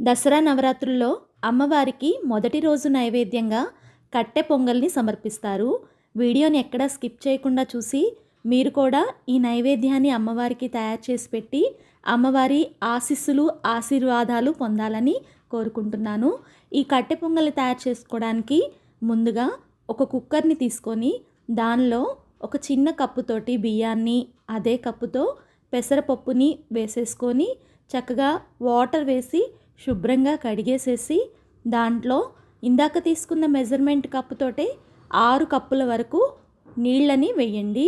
దసరా నవరాత్రుల్లో అమ్మవారికి మొదటి రోజు నైవేద్యంగా కట్టె పొంగల్ని సమర్పిస్తారు. వీడియోని ఎక్కడా స్కిప్ చేయకుండా చూసి మీరు కూడా ఈ నైవేద్యాన్ని అమ్మవారికి తయారు చేసి పెట్టి అమ్మవారి ఆశీస్సులు ఆశీర్వాదాలు పొందాలని కోరుకుంటున్నాను. ఈ కట్టె పొంగల్ని తయారు చేసుకోవడానికి ముందుగా ఒక కుక్కర్ని తీసుకొని దానిలో ఒక చిన్న కప్పుతోటి బియ్యాన్ని అదే కప్పుతో పెసరపప్పుని వేసేసుకొని చక్కగా వాటర్ వేసి శుభ్రంగా కడిగేసేసి దాంట్లో ఇందాక తీసుకున్న మెజర్మెంట్ కప్పుతోటే ఆరు కప్పుల వరకు నీళ్ళని వేయండి.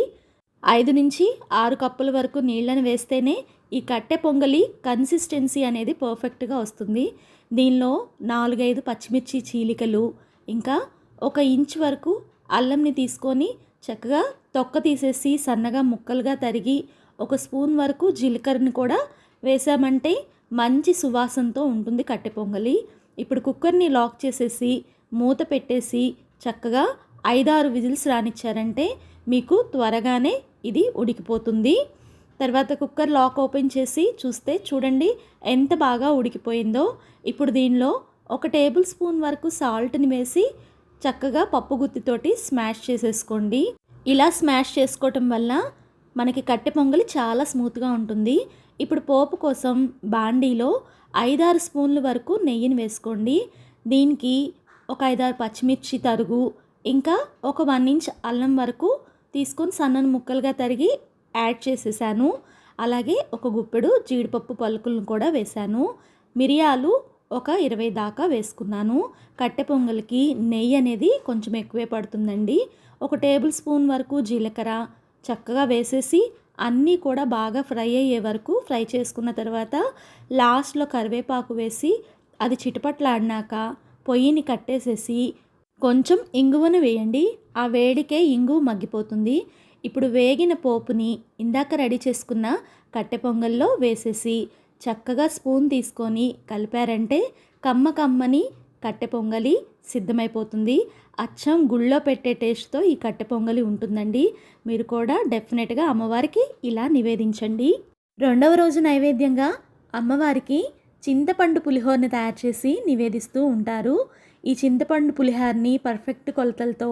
ఐదు నుంచి ఆరు కప్పుల వరకు నీళ్ళని వేస్తేనే ఈ కట్టె పొంగలి కన్సిస్టెన్సీ అనేది పర్ఫెక్ట్గా వస్తుంది. దీనిలో నాలుగైదు పచ్చిమిర్చి చీలికలు ఇంకా ఒక ఇంచ్ వరకు అల్లంని తీసుకొని చక్కగా తొక్క తీసేసి సన్నగా ముక్కలుగా తరిగి ఒక స్పూన్ వరకు జీలకర్రని కూడా వేసామంటే మంచి సువాసనతో ఉంటుంది కట్టె పొంగలి. ఇప్పుడు కుక్కర్ని లాక్ చేసేసి మూత పెట్టేసి చక్కగా ఐదారు విజిల్స్ రానిచ్చారంటే మీకు త్వరగానే ఇది ఉడికిపోతుంది. తర్వాత కుక్కర్ లాక్ ఓపెన్ చేసి చూస్తే చూడండి ఎంత బాగా ఉడికిపోయిందో. ఇప్పుడు దీనిలో ఒక టేబుల్ స్పూన్ వరకు సాల్ట్ని వేసి చక్కగా పప్పు గుత్తితోటి స్మాష్ చేసేసుకోండి. ఇలా స్మాష్ చేసుకోవటం వల్ల మనకి కట్టె పొంగలి చాలా స్మూత్గా ఉంటుంది. ఇప్పుడు పోపు కోసం బాండీలో ఐదారు స్పూన్ల వరకు నెయ్యిని వేసుకోండి. దీనికి ఒక ఐదారు పచ్చిమిర్చి తరుగు ఇంకా ఒక వన్ ఇంచ్ అల్లం వరకు తీసుకొని సన్నని ముక్కలుగా తరిగి యాడ్ చేసేసాను. అలాగే ఒక గుప్పెడు జీడిపప్పు పలుకులను కూడా వేశాను మిరియాలు ఒక ఇరవై దాకా వేసుకున్నాను. కట్టె పొంగల్కి నెయ్యి అనేది కొంచెం ఎక్కువే పడుతుందండి. ఒక టేబుల్ స్పూన్ వరకు జీలకర్ర చక్కగా వేసేసి అన్నీ కూడా బాగా ఫ్రై అయ్యే వరకు ఫ్రై చేసుకున్న తర్వాత లాస్ట్లో కరివేపాకు వేసి అది చిటపట్లాడినాక పొయ్యిని కట్టేసేసి కొంచెం ఇంగువను వేయండి. ఆ వేడికే ఇంగువ మగ్గిపోతుంది. ఇప్పుడు వేగిన పోపుని ఇందాక రెడీ చేసుకున్న కట్టె పొంగల్లో వేసేసి చక్కగా స్పూన్ తీసుకొని కలిపారంటే కమ్మ కమ్మని కట్టె పొంగలి సిద్ధమైపోతుంది. అచ్చం గుళ్ళో పెట్టే టేస్ట్తో ఈ కట్టె పొంగలి ఉంటుందండి. మీరు కూడా డెఫినెట్గా అమ్మవారికి ఇలా నివేదించండి. రెండవ రోజు నైవేద్యంగా అమ్మవారికి చింతపండు పులిహోరని తయారు చేసి నివేదిస్తూ ఉంటారు. ఈ చింతపండు పులిహోరని పర్ఫెక్ట్ కొలతలతో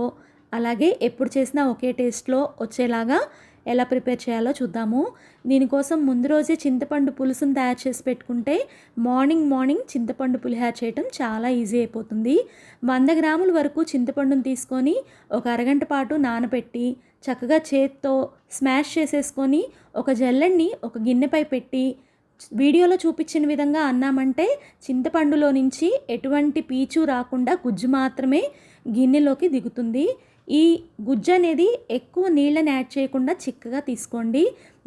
అలాగే ఎప్పుడు చేసినా ఒకే టేస్ట్లో వచ్చేలాగా ఎలా ప్రిపేర్ చేయాలో చూద్దాము. దీనికోసం ముందు రోజే చింతపండు పులుసును తయారు చేసి పెట్టుకుంటే మార్నింగ్ మార్నింగ్ చింతపండు పులిహార చేయటం చాలా ఈజీ అయిపోతుంది. వంద గ్రాముల వరకు చింతపండుని తీసుకొని ఒక అరగంట పాటు నానబెట్టి చక్కగా చేత్తో స్మాష్ చేసేసుకొని ఒక జల్లెడ్ని ఒక గిన్నెపై పెట్టి వీడియోలో చూపించిన విధంగా అన్నామంటే చింతపండులో నుంచి ఎటువంటి పీచు రాకుండా గుజ్జు మాత్రమే గిన్నెలోకి దిగుతుంది. ఈ గుజ్జు అనేది ఎక్కువ నీళ్ళని యాడ్ చేయకుండా చిక్కగా తీసుకోండి.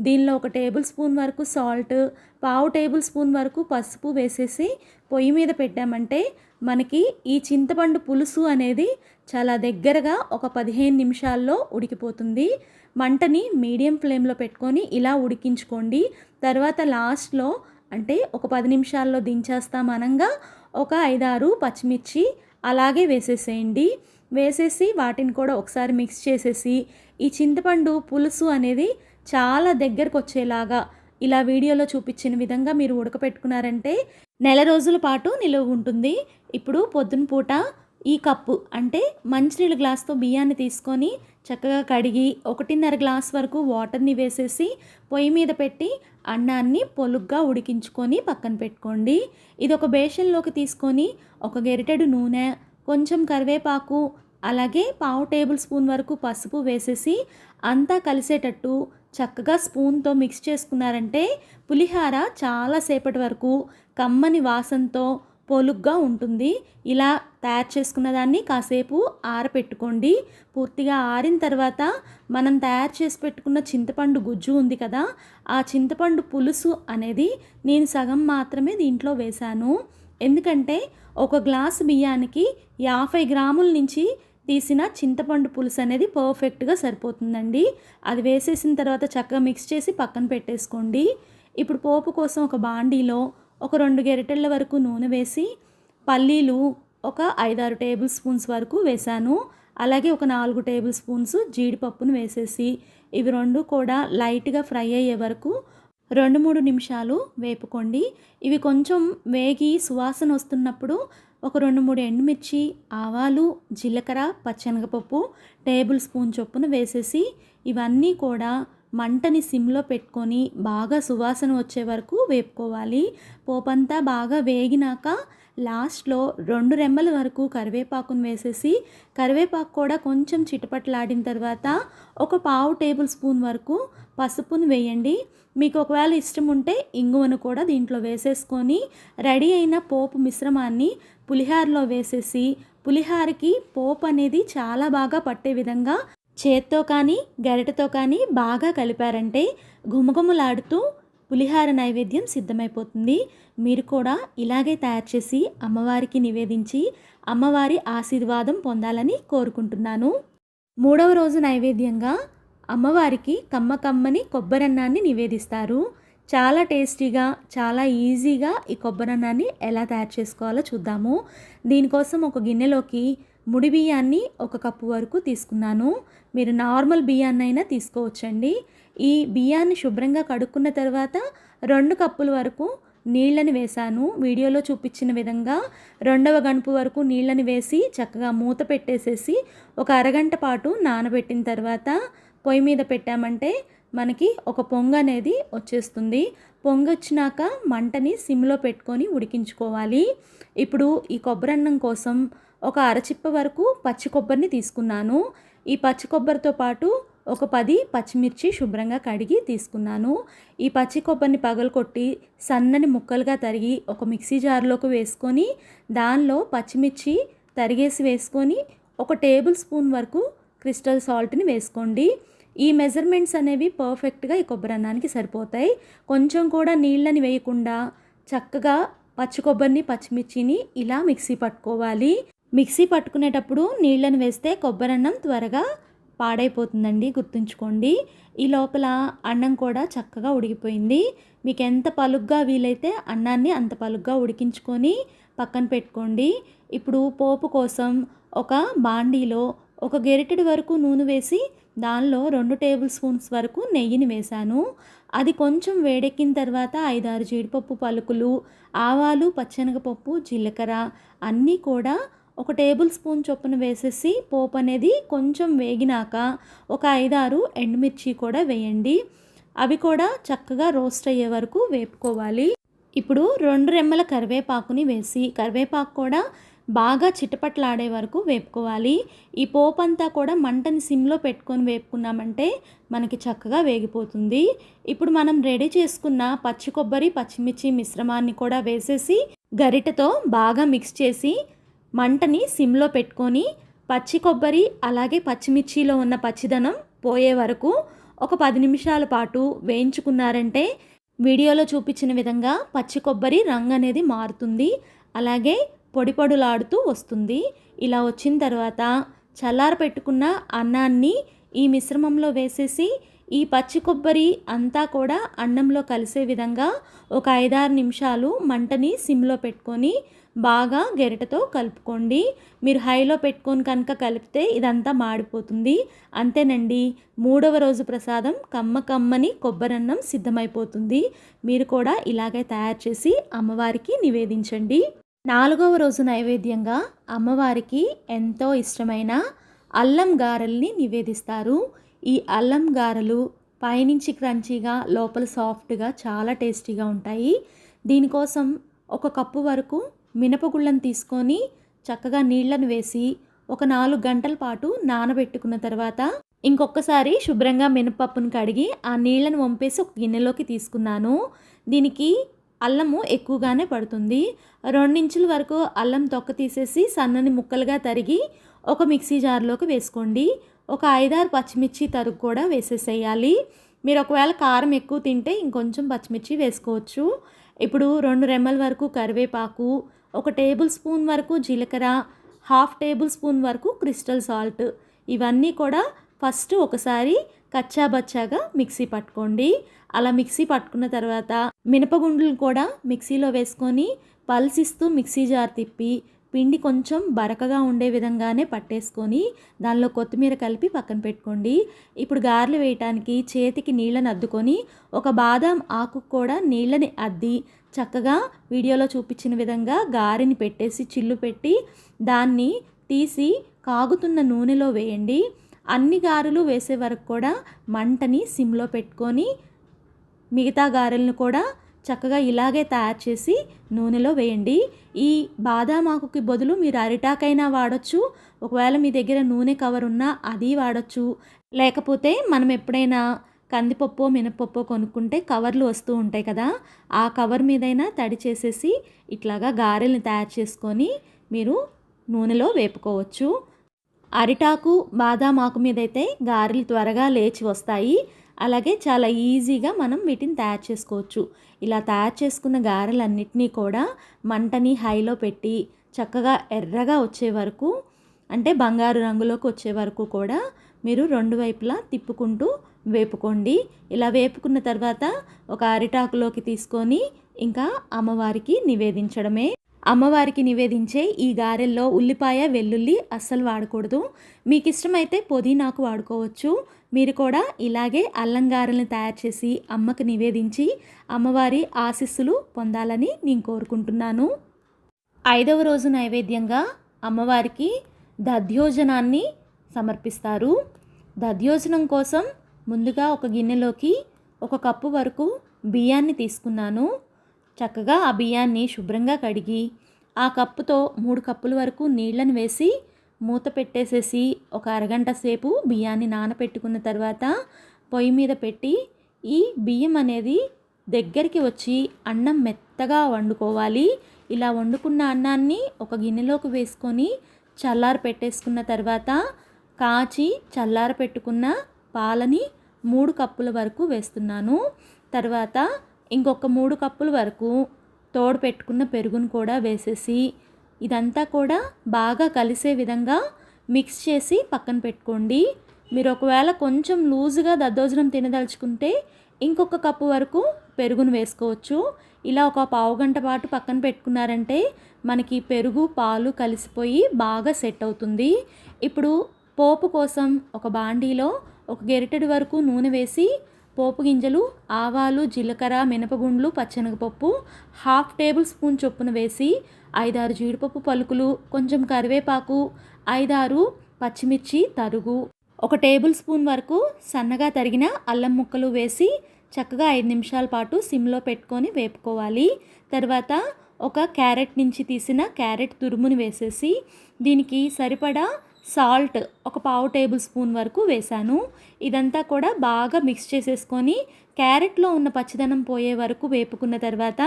దీనిలో ఒక టేబుల్ స్పూన్ వరకు సాల్ట్ పావు టేబుల్ స్పూన్ వరకు పసుపు వేసేసి పొయ్యి మీద పెట్టామంటే మనకి ఈ చింతపండు పులుసు అనేది చాలా దగ్గరగా ఒక పదిహేను నిమిషాల్లో ఉడికిపోతుంది. మంటని మీడియం ఫ్లేమ్లో పెట్టుకొని ఇలా ఉడికించుకోండి. తర్వాత లాస్ట్లో అంటే ఒక పది నిమిషాల్లో దించేస్తాం అనంగా ఒక ఐదారు పచ్చిమిర్చి అలాగే వేసేసేయండి. వేసేసి వాటిని కూడా ఒకసారి మిక్స్ చేసేసి ఈ చింతపండు పులుసు అనేది చాలా దగ్గరకు వచ్చేలాగా ఇలా వీడియోలో చూపించిన విధంగా మీరు ఉడకపెట్టుకున్నారంటే నెల రోజుల పాటు నిలువ ఉంటుంది. ఇప్పుడు పొద్దున పూట ఈ కప్పు అంటే మంచినీళ్ళ గ్లాస్తో బియ్యాన్ని తీసుకొని చక్కగా కడిగి ఒకటిన్నర గ్లాస్ వరకు వాటర్ని వేసేసి పొయ్యి మీద పెట్టి అన్నాన్ని పొలుగ్గా ఉడికించుకొని పక్కన పెట్టుకోండి. ఇది ఒక బేషన్లోకి తీసుకొని ఒక గెరిటెడు నూనె కొంచెం కరివేపాకు అలాగే పావు టేబుల్ స్పూన్ వరకు పసుపు వేసేసి అంతా కలిసేటట్టు చక్కగా స్పూన్తో మిక్స్ చేసుకున్నారంటే పులిహార చాలాసేపటి వరకు కమ్మని వాసనతో పొలుగ్గా ఉంటుంది. ఇలా తయారు చేసుకున్న దాన్ని కాసేపు ఆరపెట్టుకోండి. పూర్తిగా ఆరిన తర్వాత మనం తయారు చేసి పెట్టుకున్న చింతపండు గుజ్జు ఉంది కదా ఆ చింతపండు పులుసు అనేది నేను సగం మాత్రమే దీంట్లో వేశాను. ఎందుకంటే ఒక గ్లాసు బియ్యానికి యాభై గ్రాముల నుంచి తీసిన చింతపండు పులుసు అనేది పర్ఫెక్ట్గా సరిపోతుందండి. అది వేసేసిన తర్వాత చక్కగా మిక్స్ చేసి పక్కన పెట్టేసుకోండి. ఇప్పుడు పోపు కోసం ఒక బాండీలో ఒక రెండు గెరిటెళ్ళ వరకు నూనె వేసి పల్లీలు ఒక ఐదారు టేబుల్ స్పూన్స్ వరకు వేశాను అలాగే ఒక నాలుగు టేబుల్ స్పూన్స్ జీడిపప్పును వేసేసి ఇవి రెండు కూడా లైట్గా ఫ్రై అయ్యే వరకు రెండు మూడు నిమిషాలు వేపుకోండి. ఇవి కొంచెం వేగి సువాసన వస్తున్నప్పుడు ఒక రెండు మూడు ఎండుమిర్చి ఆవాలు జీలకర్ర పచ్చనగపప్పు టేబుల్ స్పూన్ చొప్పున వేసేసి ఇవన్నీ కూడా మంటని సిమ్లో పెట్టుకొని బాగా సువాసన వచ్చే వరకు వేపుకోవాలి. పోపంతా బాగా వేగినాక లాస్ట్లో రెండు రెమ్మల వరకు కరివేపాకును వేసేసి కరివేపాకు కూడా కొంచెం చిటపట్లాడిన తర్వాత ఒక పావు టేబుల్ స్పూన్ వరకు పసుపును వేయండి. మీకు ఒకవేళ ఇష్టం ఉంటే ఇంగువను కూడా దీంట్లో వేసేసుకొని రెడీ అయిన పోపు మిశ్రమాన్ని పులిహారలో వేసేసి పులిహారకి పోపు అనేది చాలా బాగా పట్టే విధంగా చేత్తో కానీ గరిటతో కానీ బాగా కలిపారంటే గుమగుమలాడుతూ పులిహార నైవేద్యం సిద్ధమైపోతుంది. మీరు కూడా ఇలాగే తయారు చేసి అమ్మవారికి నివేదించి అమ్మవారి ఆశీర్వాదం పొందాలని కోరుకుంటున్నాను. మూడవ రోజు నైవేద్యంగా అమ్మవారికి కమ్మ కమ్మని కొబ్బరన్నాన్ని నివేదిస్తారు. చాలా టేస్టీగా చాలా ఈజీగా ఈ కొబ్బరన్నాన్ని ఎలా తయారు చేసుకోవాలో చూద్దాము. దీనికోసం ఒక గిన్నెలోకి ముడి బియ్యాన్ని ఒక కప్పు వరకు తీసుకున్నాను. మీరు నార్మల్ బియ్యాన్నైనా తీసుకోవచ్చండి. ఈ బియ్యాన్ని శుభ్రంగా కడుక్కున్న తర్వాత రెండు కప్పుల వరకు నీళ్ళని వేశాను. వీడియోలో చూపించిన విధంగా రెండవ గణపు వరకు నీళ్ళని వేసి చక్కగా మూత పెట్టేసేసి ఒక అరగంట పాటు నానబెట్టిన తర్వాత పొయ్యి మీద పెట్టామంటే మనకి ఒక పొంగ అనేది వచ్చేస్తుంది. పొంగు వచ్చినాక మంటని సిమ్లో పెట్టుకొని ఉడికించుకోవాలి. ఇప్పుడు ఈ కొబ్బరన్నం కోసం ఒక అరచిప్ప వరకు పచ్చి కొబ్బరిని తీసుకున్నాను. ఈ పచ్చి కొబ్బరితో పాటు ఒక పది పచ్చిమిర్చి శుభ్రంగా కడిగి తీసుకున్నాను. ఈ పచ్చి కొబ్బరిని పగలకొట్టి సన్నని ముక్కలుగా తరిగి ఒక మిక్సీ జార్లోకి వేసుకొని దానిలో పచ్చిమిర్చి తరిగేసి వేసుకొని ఒక టేబుల్ స్పూన్ వరకు క్రిస్టల్ సాల్ట్ని వేసుకోండి. ఈ మెజర్మెంట్స్ అనేవి పర్ఫెక్ట్గా ఈ కొబ్బరి అన్నానికి సరిపోతాయి. కొంచెం కూడా నీళ్ళని వేయకుండా చక్కగా పచ్చి కొబ్బరిని పచ్చిమిర్చిని ఇలా మిక్సీ పట్టుకోవాలి. మిక్సీ పట్టుకునేటప్పుడు నీళ్ళని వేస్తే కొబ్బరి అన్నం త్వరగా పాడైపోతుందండి గుర్తుంచుకోండి. ఈ లోపల అన్నం కూడా చక్కగా ఉడికిపోయింది. మీకు ఎంత పలుగ్గా వీలైతే అన్నాన్ని అంత పలుగ్గా ఉడికించుకొని పక్కన పెట్టుకోండి. ఇప్పుడు పోపు కోసం ఒక బాండీలో ఒక గెరిటెడు వరకు నూనె వేసి దానిలో రెండు టేబుల్ స్పూన్స్ వరకు నెయ్యిని వేశాను. అది కొంచెం వేడెక్కిన తర్వాత ఐదారు జీడిపప్పు పలుకులు ఆవాలు పచ్చనగపప్పు జీలకర్ర అన్నీ కూడా ఒక టేబుల్ స్పూన్ చొప్పున వేసేసి పోపు అనేది కొంచెం వేగినాక ఒక ఐదారు ఎండుమిర్చి కూడా వేయండి. అవి కూడా చక్కగా రోస్ట్ అయ్యే వరకు వేపుకోవాలి. ఇప్పుడు రెండు రెమ్మల కరివేపాకుని వేసి కరివేపాకు కూడా బాగా చిటపట్లాడే వరకు వేపుకోవాలి. ఈ పోపు అంతా కూడా మంటని సిమ్లో పెట్టుకొని వేపుకున్నామంటే మనకి చక్కగా వేగిపోతుంది. ఇప్పుడు మనం రెడీ చేసుకున్న పచ్చి కొబ్బరి పచ్చిమిర్చి మిశ్రమాన్ని కూడా వేసేసి గరిటతో బాగా మిక్స్ చేసి మంటని సిమ్లో పెట్టుకొని పచ్చి కొబ్బరి అలాగే పచ్చిమిర్చిలో ఉన్న పచ్చిదనం పోయే వరకు ఒక పది నిమిషాల పాటు వేయించుకున్నారంటే వీడియోలో చూపించిన విధంగా పచ్చి కొబ్బరి రంగు అనేది మారుతుంది. అలాగే పొడి పొడులాడుతూ వస్తుంది. ఇలా వచ్చిన తర్వాత చల్లార పెట్టుకున్న అన్నాన్ని ఈ మిశ్రమంలో వేసేసి ఈ పచ్చి కొబ్బరి అంతా కూడా అన్నంలో కలిసే విధంగా ఒక ఐదారు నిమిషాలు మంటని సిమ్లో పెట్టుకొని బాగా గెరటతో కలుపుకోండి. మీరు హైలో పెట్టుకొని కనుక కలిపితే ఇదంతా మాడిపోతుంది. అంతేనండి. మూడవ రోజు ప్రసాదం కమ్మ కమ్మని కొబ్బరన్నం సిద్ధమైపోతుంది. మీరు కూడా ఇలాగే తయారు చేసి అమ్మవారికి నివేదించండి. నాలుగవ రోజు నైవేద్యంగా అమ్మవారికి ఎంతో ఇష్టమైన అల్లం గారెల్ని నివేదిస్తారు. ఈ అల్లం గారెలు పైనుంచి క్రంచీగా లోపల సాఫ్ట్గా చాలా టేస్టీగా ఉంటాయి. దీనికోసం ఒక కప్పు వరకు మినపగుళ్ళను తీసుకొని చక్కగా నీళ్ళను వేసి ఒక నాలుగు గంటల పాటు నానబెట్టుకున్న తర్వాత ఇంకొకసారి శుభ్రంగా మినపప్పును కడిగి ఆ నీళ్ళను వంపేసి ఒక గిన్నెలోకి తీసుకున్నాను. దీనికి అల్లము ఎక్కువగానే పడుతుంది. రెండించుల వరకు అల్లం తొక్క తీసేసి సన్నని ముక్కలుగా తరిగి ఒక మిక్సీ జార్లోకి వేసుకోండి. ఒక ఐదారు పచ్చిమిర్చి తరుగు కూడా వేసేసేయాలి. మీరు ఒకవేళ కారం ఎక్కువ తింటే ఇంకొంచెం పచ్చిమిర్చి వేసుకోవచ్చు. ఇప్పుడు రెండు రెమ్మల వరకు కరివేపాకు ఒక టేబుల్ స్పూన్ వరకు జీలకర్ర హాఫ్ టేబుల్ స్పూన్ వరకు క్రిస్టల్ సాల్ట్. ఇవన్నీ కూడా ఫస్ట్ ఒకసారి కచ్చాబచ్చాగా మిక్సీ పట్టుకోండి. అలా మిక్సీ పట్టుకున్న తర్వాత మినపగుండ్లు కూడా మిక్సీలో వేసుకొని పల్సిస్తూ మిక్సీ జార్ తిప్పి పిండి కొంచెం బరకగా ఉండే విధంగానే పట్టేసుకొని దానిలో కొత్తిమీర కలిపి పక్కన పెట్టుకోండి. ఇప్పుడు గారెలు వేయటానికి చేతికి నీళ్ళని అద్దుకొని ఒక బాదాం ఆకు కూడా నీళ్ళని అద్ది చక్కగా వీడియోలో చూపించిన విధంగా గారెని పెట్టేసి చిల్లు పెట్టి దాన్ని తీసి కాగుతున్న నూనెలో వేయండి. అన్ని గారెలు వేసే వరకు కూడా మంటని సిమ్లో పెట్టుకొని మిగతా గారెలను కూడా చక్కగా ఇలాగే తయారు చేసి నూనెలో వేయండి. ఈ బాదాం ఆకుకి బదులు మీరు అరిటాకైనా వాడచ్చు. ఒకవేళ మీ దగ్గర నూనె కవర్ ఉన్నా అది వాడచ్చు. లేకపోతే మనం ఎప్పుడైనా కందిపప్పు మినపప్పు కొనుక్కుంటే కవర్లు వస్తూ ఉంటాయి కదా ఆ కవర్ మీదైనా తడి చేసేసి ఇట్లాగా గారెల్ని తయారు చేసుకొని మీరు నూనెలో వేపుకోవచ్చు. అరిటాకు బాదాం ఆకు మీద అయితే గారెలు త్వరగా లేచి వస్తాయి. అలాగే చాలా ఈజీగా మనం వీటిని తయారు చేసుకోవచ్చు. ఇలా తయారు చేసుకున్న గారెలన్నిటినీ కూడా మంటని హైలో పెట్టి చక్కగా ఎర్రగా వచ్చే వరకు అంటే బంగారు రంగులోకి వచ్చే వరకు కూడా మీరు రెండు వైపులా తిప్పుకుంటూ వేపుకోండి. ఇలా వేపుకున్న తర్వాత ఒక అరిటాకులోకి తీసుకొని ఇంకా అమ్మవారికి నివేదించడమే. అమ్మవారికి నివేదించే ఈ గారెల్లో ఉల్లిపాయ వెల్లుల్లి అస్సలు వాడకూడదు. మీకు ఇష్టమైతే పుదీనాకు వాడుకోవచ్చు. మీరు కూడా ఇలాగే అల్లంగారలను తయారు చేసి అమ్మకు నివేదించి అమ్మవారి ఆశీస్సులు పొందాలని నేను కోరుకుంటున్నాను. ఐదవ రోజు నైవేద్యంగా అమ్మవారికి దధ్యోజనాన్ని సమర్పిస్తారు. దధ్యోజనం కోసం ముందుగా ఒక గిన్నెలోకి ఒక కప్పు వరకు బియ్యాన్ని తీసుకున్నాను. చక్కగా ఆ బియ్యాన్ని శుభ్రంగా కడిగి ఆ కప్పుతో మూడు కప్పుల వరకు నీళ్ళను వేసి మూత పెట్టేసేసి ఒక అరగంట సేపు బియ్యాన్ని నానపెట్టుకున్న తర్వాత పొయ్యి మీద పెట్టి ఈ బియ్యం అనేది దగ్గరికి వచ్చి అన్నం మెత్తగా వండుకోవాలి. ఇలా వండుకున్న అన్నాన్ని ఒక గిన్నెలోకి వేసుకొని చల్లార పెట్టేసుకున్న తర్వాత కాచి చల్లార పెట్టుకున్న పాలని మూడు కప్పుల వరకు వేస్తున్నాను. తర్వాత ఇంకొక మూడు కప్పుల వరకు తోడు పెట్టుకున్న పెరుగును కూడా వేసేసి ఇదంతా కూడా బాగా కలిసే విధంగా మిక్స్ చేసి పక్కన పెట్టుకోండి. మీరు ఒకవేళ కొంచెం లూజుగా దద్దోజనం తినదలుచుకుంటే ఇంకొక కప్పు వరకు పెరుగును వేసుకోవచ్చు. ఇలా ఒక పావు గంట పాటు పక్కన పెట్టుకున్నారంటే మనకి పెరుగు పాలు కలిసిపోయి బాగా సెట్ అవుతుంది. ఇప్పుడు పోపు కోసం ఒక బాండీలో ఒక గెరిటెడు వరకు నూనె వేసి పోపు గింజలు ఆవాలు జీలకర్ర మినపగుండ్లు పచ్చెనగపప్పు హాఫ్ టేబుల్ స్పూన్ చొప్పున వేసి ఐదారు జీడిపప్పు పలుకులు కొంచెం కరివేపాకు ఐదారు పచ్చిమిర్చి తరుగు. ఒక టేబుల్ స్పూన్ వరకు సన్నగా తరిగిన అల్లం ముక్కలు వేసి చక్కగా ఐదు నిమిషాల పాటు సిమ్లో పెట్టుకొని వేపుకోవాలి. తర్వాత ఒక క్యారెట్ నుంచి తీసిన క్యారెట్ తురుముని వేసేసి దీనికి సరిపడా సాల్ట్ ఒక పావు టేబుల్ స్పూన్ వరకు వేశాను. ఇదంతా కూడా బాగా మిక్స్ చేసేసుకొని క్యారెట్లో ఉన్న పచ్చదనం పోయే వరకు వేపుకున్న తర్వాత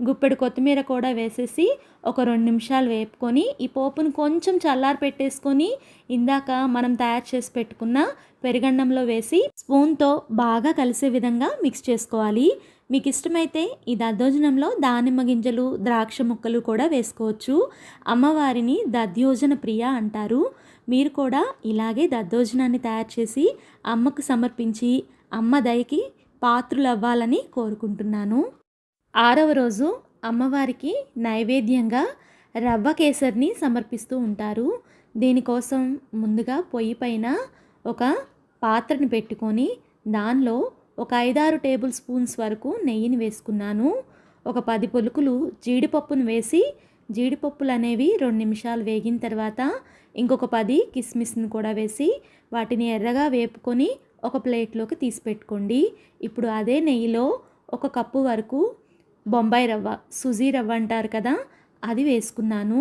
గుప్పెడు కొత్తిమీర కూడా వేసేసి ఒక రెండు నిమిషాలు వేపుకొని ఈ పోపును కొంచెం చల్లారి పెట్టేసుకొని ఇందాక మనం తయారు చేసి పెట్టుకున్న పెరుగన్నంలో వేసి స్పూన్తో బాగా కలిసే విధంగా మిక్స్ చేసుకోవాలి. మీకు ఇష్టమైతే ఈ దద్దోజనంలో దానిమ్మ గింజలు ద్రాక్ష ముక్కలు కూడా వేసుకోవచ్చు. అమ్మవారిని దద్యోజన ప్రియ అంటారు. మీరు కూడా ఇలాగే దద్దోజనాన్ని తయారు చేసి అమ్మకు సమర్పించి అమ్మ దయకి పాత్రులు అవ్వాలని కోరుకుంటున్నాను. ఆరవ రోజు అమ్మవారికి నైవేద్యంగా రవ్వ కేసరిని సమర్పిస్తూ ఉంటారు. దీనికోసం ముందుగా పొయ్యి పైన ఒక పాత్రని పెట్టుకొని దానిలో ఒక ఐదారు టేబుల్ స్పూన్స్ వరకు నెయ్యిని వేసుకున్నాను. ఒక పది పొలుకులు జీడిపప్పును వేసి జీడిపప్పులు అనేవి రెండు నిమిషాలు వేగిన తర్వాత ఇంకొక పది కిస్మిస్ని కూడా వేసి వాటిని ఎర్రగా వేపుకొని ఒక ప్లేట్లోకి తీసి పెట్టుకోండి ఇప్పుడు అదే నెయ్యిలో ఒక కప్పు వరకు బొంబాయి రవ్వ సుజీ రవ్వ అంటారు కదా అది వేసుకున్నాను.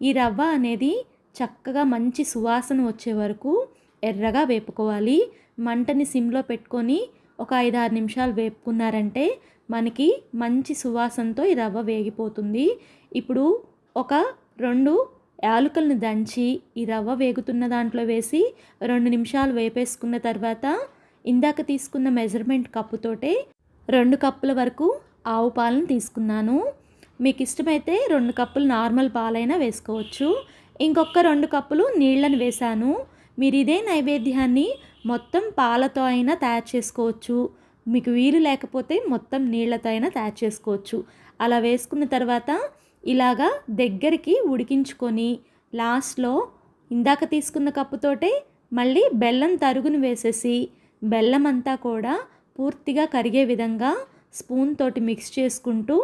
ఈ రవ్వ అనేది చక్కగా మంచి సువాసన వచ్చే వరకు ఎర్రగా వేపుకోవాలి. మంటని సిమ్లో పెట్టుకొని ఒక ఐదు ఆరు నిమిషాలు వేపుకున్నారంటే మనకి మంచి సువాసనతో ఈ రవ్వ వేగిపోతుంది. ఇప్పుడు ఒక రెండు యాలకులను దంచి ఈ రవ్వ వేగుతున్న దాంట్లో వేసి రెండు నిమిషాలు వేపేసుకున్న తర్వాత ఇందాక తీసుకున్న మెజర్మెంట్ కప్పుతోటే రెండు కప్పుల వరకు ఆవు పాలను తీసుకున్నాను. మీకు ఇష్టమైతే రెండు కప్పులు నార్మల్ పాలైనా వేసుకోవచ్చు. ఇంకొక రెండు కప్పులు నీళ్ళని వేశాను. మీరు ఇదే నైవేద్యాన్ని మొత్తం పాలతో అయినా తయారు చేసుకోవచ్చు. మీకు వీలు లేకపోతే మొత్తం నీళ్ళతో అయినా తయారు చేసుకోవచ్చు. అలా వేసుకున్న తర్వాత ఇలాగా దగ్గరికి ఉడికించుకొని లాస్ట్లో ఇందాక తీసుకున్న కప్పుతోటే మళ్ళీ బెల్లం తరుగును వేసేసి బెల్లం అంతా కూడా పూర్తిగా కరిగే విధంగా స్పూన్ తోటి మిక్స్ చేసుకుంటూ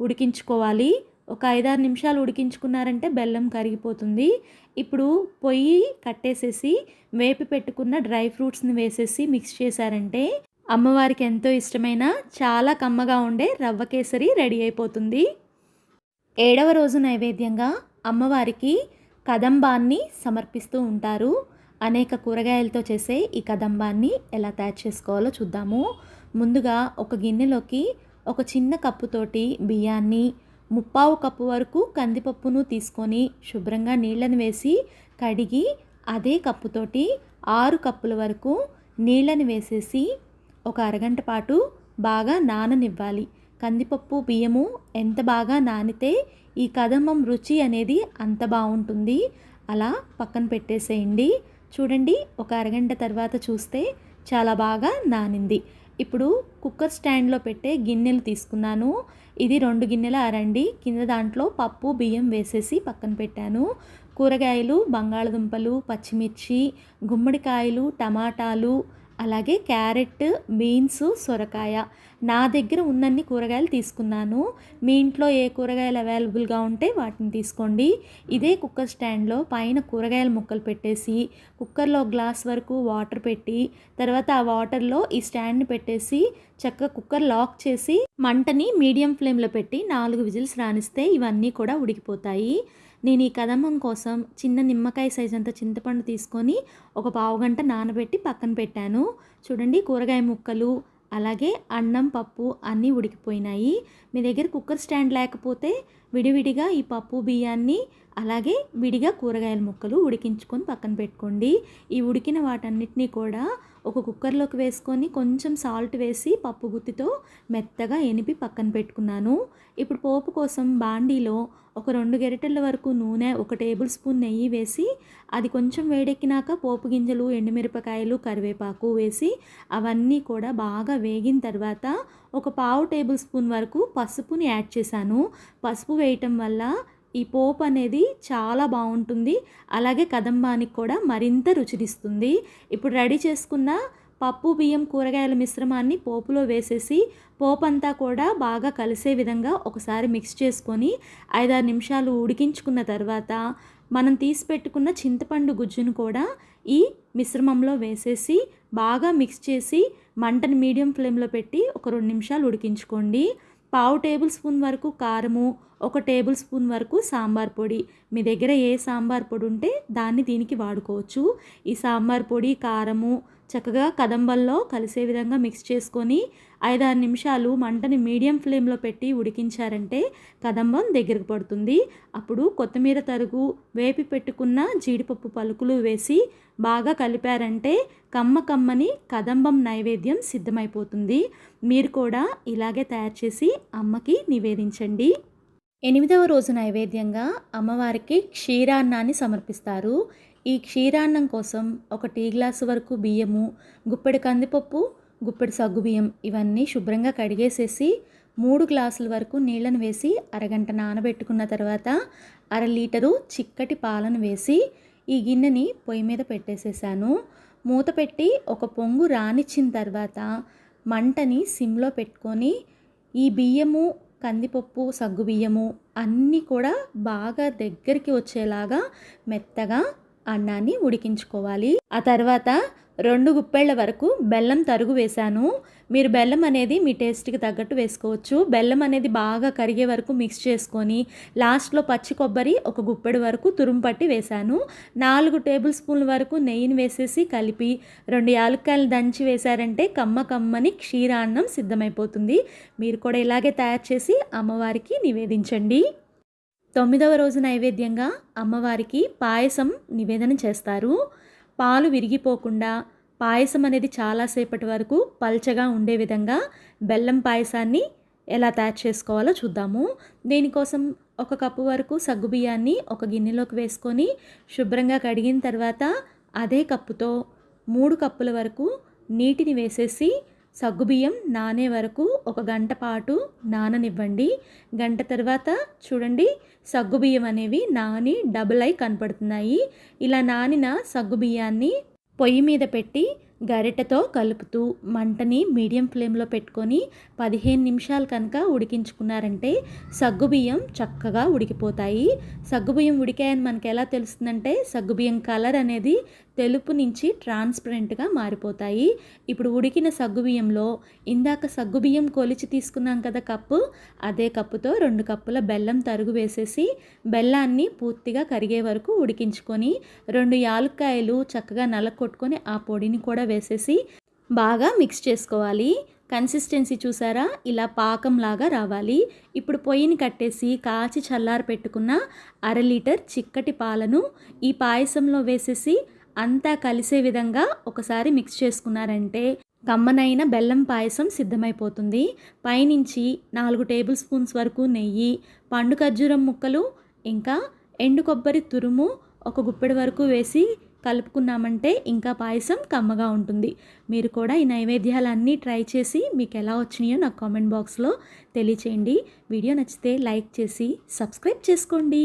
ఉడికించుకోవాలి. ఒక ఐదారు నిమిషాలు ఉడికించుకున్నారంటే బెల్లం కరిగిపోతుంది. ఇప్పుడు పొయ్యి కట్టేసేసి వేపి పెట్టుకున్న డ్రై ఫ్రూట్స్ని వేసేసి మిక్స్ చేశారంటే అమ్మవారికి ఎంతో ఇష్టమైన చాలా కమ్మగా ఉండే రవ్వ కేసరి రెడీ అయిపోతుంది. ఏడవ రోజు నైవేద్యంగా అమ్మవారికి కదంబాన్ని సమర్పిస్తూ ఉంటారు. అనేక కూరగాయలతో చేసే ఈ కదంబాన్ని ఎలా తయారు చేసుకోవాలో చూద్దాము. ముందుగా ఒక గిన్నెలోకి ఒక చిన్న కప్పుతోటి బియ్యాన్ని ముప్పావు కప్పు వరకు కందిపప్పును తీసుకొని శుభ్రంగా నీళ్ళని వేసి కడిగి అదే కప్పుతోటి ఆరు కప్పుల వరకు నీళ్ళని వేసేసి ఒక అరగంట పాటు బాగా నాననివ్వాలి. కందిపప్పు బియ్యము ఎంత బాగా నానితే ఈ కదమ్మం రుచి అనేది అంత బాగుంటుంది. అలా పక్కన పెట్టేసేయండి. చూడండి ఒక అరగంట తర్వాత చూస్తే చాలా బాగా నానింది. ఇప్పుడు కుక్కర్ స్టాండ్లో పెట్టే గిన్నెలు తీసుకున్నాను. ఇది రెండు గిన్నెల అరండి. కింద దాంట్లో పప్పు బియ్యం వేసేసి పక్కన పెట్టాను. కూరగాయలు బంగాళదుంపలు పచ్చిమిర్చి గుమ్మడికాయలు టమాటాలు అలాగే క్యారెట్ బీన్స్ సొరకాయ. నా దగ్గర ఉన్నన్ని కూరగాయలు తీసుకున్నాను. మీ ఇంట్లో ఏ కూరగాయలు అవైలబుల్గా ఉంటే వాటిని తీసుకోండి. ఇదే కుక్కర్ స్టాండ్లో పైన కూరగాయల ముక్కలు పెట్టేసి కుక్కర్లో గ్లాస్ వరకు వాటర్ పెట్టి తర్వాత ఆ వాటర్లో ఈ స్టాండ్ని పెట్టేసి చక్కగా కుక్కర్ లాక్ చేసి మంటని మీడియం ఫ్లేమ్లో పెట్టి నాలుగు విజిల్స్ రాణిస్తే ఇవన్నీ కూడా ఉడికిపోతాయి. నేను ఈ కదమ్మం కోసం చిన్న నిమ్మకాయ సైజ్ అంత చింతపండు తీసుకొని ఒక పావు గంట నానబెట్టి పక్కన పెట్టాను. చూడండి కూరగాయ ముక్కలు అలాగే అన్నం పప్పు అన్నీ ఉడికిపోయినాయి. మీ దగ్గర కుక్కర్ స్టాండ్ లేకపోతే విడివిడిగా ఈ పప్పు బియ్యాన్ని అలాగే విడిగా కూరగాయల ముక్కలు ఉడికించుకొని పక్కన పెట్టుకోండి. ఈ ఉడికిన వాటన్నిటినీ కూడా ఒక కుక్కర్లోకి వేసుకొని కొంచెం సాల్ట్ వేసి పప్పు గుత్తితో మెత్తగా ఎనిపి పక్కన పెట్టుకున్నాను. ఇప్పుడు పోపు కోసం బాండీలో ఒక రెండు గెరిటెల వరకు నూనె ఒక టేబుల్ స్పూన్ నెయ్యి వేసి అది కొంచెం వేడెక్కినాక పోపు గింజలు ఎండుమిరపకాయలు కరివేపాకు వేసి అవన్నీ కూడా బాగా వేగిన తర్వాత ఒక పావు టేబుల్ స్పూన్ వరకు పసుపుని యాడ్ చేశాను. పసుపు వేయటం వల్ల ఈ పోపు అనేది చాలా బాగుంటుంది. అలాగే కదంబానికి కూడా మరింత రుచినిస్తుంది. ఇప్పుడు రెడీ చేసుకున్న పప్పు బియ్యం కూరగాయల మిశ్రమాన్ని పోపులో వేసేసి పోపు అంతా కూడా బాగా కలిసే విధంగా ఒకసారి మిక్స్ చేసుకొని ఐదారు నిమిషాలు ఉడికించుకున్న తర్వాత మనం తీసి పెట్టుకున్న చింతపండు గుజ్జును కూడా ఈ మిశ్రమంలో వేసేసి బాగా మిక్స్ చేసి మంటను మీడియం ఫ్లేమ్లో పెట్టి ఒక రెండు నిమిషాలు ఉడికించుకోండి. పావు టేబుల్ స్పూన్ వరకు కారము ఒక టేబుల్ స్పూన్ వరకు సాంబార్ పొడి. మీ దగ్గర ఏ సాంబార్ పొడి ఉంటే దాన్ని దీనికి వాడుకోవచ్చు. ఈ సాంబార్ పొడి కారము చక్కగా కదంబల్లో కలిసే విధంగా మిక్స్ చేసుకొని ఐదారు నిమిషాలు మంటని మీడియం ఫ్లేమ్లో పెట్టి ఉడికించారంటే కదంబం దగ్గరకు పడుతుంది. అప్పుడు కొత్తిమీర తరుగు వేపి పెట్టుకున్న జీడిపప్పు పలుకులు వేసి బాగా కలిపారంటే కమ్మ కమ్మని కదంబం నైవేద్యం సిద్ధమైపోతుంది. మీరు కూడా ఇలాగే తయారు చేసి అమ్మకి నివేదించండి. ఎనిమిదవ రోజు నైవేద్యంగా అమ్మవారికి క్షీరాన్నాన్ని సమర్పిస్తారు. ఈ క్షీరాన్నం కోసం ఒక టీ గ్లాసు వరకు బియ్యము గుప్పెడు కందిపప్పు గుప్పెడు సగ్గుబియ్యం ఇవన్నీ శుభ్రంగా కడిగేసేసి మూడు గ్లాసుల వరకు నీళ్ళను వేసి అరగంట నానబెట్టుకున్న తర్వాత అర లీటరు చిక్కటి పాలను వేసి ఈ గిన్నెని పొయ్యి మీద పెట్టేసేసాను. మూత పెట్టి ఒక పొంగు రానిచ్చిన తర్వాత మంటని సిమ్లో పెట్టుకొని ఈ బియ్యము కందిపప్పు సగ్గుబియ్యము అన్నీ కూడా బాగా దగ్గరికి వచ్చేలాగా మెత్తగా అన్నాన్ని ఉడికించుకోవాలి. ఆ తర్వాత రెండు గుప్పెళ్ళ వరకు బెల్లం తరుగు వేశాను. మీరు బెల్లం అనేది మీ టేస్ట్కి తగ్గట్టు వేసుకోవచ్చు. బెల్లం అనేది బాగా కరిగే వరకు మిక్స్ చేసుకొని లాస్ట్లో పచ్చి కొబ్బరి ఒక గుప్పెడు వరకు తురుము పట్టి వేశాను. నాలుగు టేబుల్ స్పూన్ల వరకు నెయ్యిని వేసేసి కలిపి రెండు యాలక్కాయలు దంచి వేశారంటే కమ్మ కమ్మని క్షీరాన్నం సిద్ధమైపోతుంది. మీరు కూడా ఇలాగే తయారు చేసి అమ్మవారికి నివేదించండి. తొమ్మిదవ రోజు నైవేద్యంగా అమ్మవారికి పాయసం నివేదన చేస్తారు. పాలు విరిగిపోకుండా పాయసం అనేది చాలాసేపటి వరకు పల్చగా ఉండే విధంగా బెల్లం పాయసాన్ని ఎలా తయారు చేసుకోవాలో చూద్దాము. దీనికోసం ఒక కప్పు వరకు సగ్గుబియ్యాన్ని ఒక గిన్నెలోకి వేసుకొని శుభ్రంగా కడిగిన తర్వాత అదే కప్పుతో మూడు కప్పుల వరకు నీటిని వేసేసి సగ్గుబియ్యం నానే వరకు ఒక గంట పాటు నాననివ్వండి. గంట తర్వాత చూడండి సగ్గుబియ్యం అనేవి నాని డబుల్ అయి కనపడుతున్నాయి. ఇలా నానిన సగ్గుబియ్యాన్ని పొయ్యి మీద పెట్టి గరిటెతో కలుపుతూ మంటని మీడియం ఫ్లేమ్లో పెట్టుకొని పదిహేను నిమిషాలు కనుక ఉడికించుకున్నారంటే సగ్గుబియ్యం చక్కగా ఉడికిపోతాయి. సగ్గుబియ్యం ఉడికాయని మనకి ఎలా తెలుస్తుందంటే సగ్గుబియ్యం కలర్ అనేది తెలుపు నుంచి ట్రాన్స్పరెంట్గా మారిపోతాయి. ఇప్పుడు ఉడికిన సగ్గుబియ్యంలో ఇందాక సగ్గుబియ్యం కొలిచి తీసుకున్నాం కదా కప్పు అదే కప్పుతో రెండు కప్పుల బెల్లం తరుగు వేసేసి బెల్లాన్ని పూర్తిగా కరిగే వరకు ఉడికించుకొని రెండు యాలుక్కాయలు చక్కగా నలకొట్టుకొని ఆ పొడిని కూడా వేసేసి బాగా మిక్స్ చేసుకోవాలి. కన్సిస్టెన్సీ చూసారా? ఇలా పాకంలాగా రావాలి. ఇప్పుడు పొయ్యిని కట్టేసి కాచి చల్లారి పెట్టుకున్న అర లీటర్ చిక్కటి పాలను ఈ పాయసంలో వేసేసి అంతా కలిసే విధంగా ఒకసారి మిక్స్ చేసుకున్నారంటే కమ్మనైన బెల్లం పాయసం సిద్ధమైపోతుంది. పైనుంచి నాలుగు టేబుల్ స్పూన్స్ వరకు నెయ్యి పండు ఖర్జూరం ముక్కలు ఇంకా ఎండు కొబ్బరి తురుము ఒక గుప్పెడు వరకు వేసి కలుపుకున్నామంటే ఇంకా పాయసం కమ్మగా ఉంటుంది. మీరు కూడా ఈ నైవేద్యాలన్నీ ట్రై చేసి మీకు ఎలా వచ్చినాయో నాకు కామెంట్ బాక్స్లో తెలియచేయండి. వీడియో నచ్చితే లైక్ చేసి సబ్స్క్రైబ్ చేసుకోండి.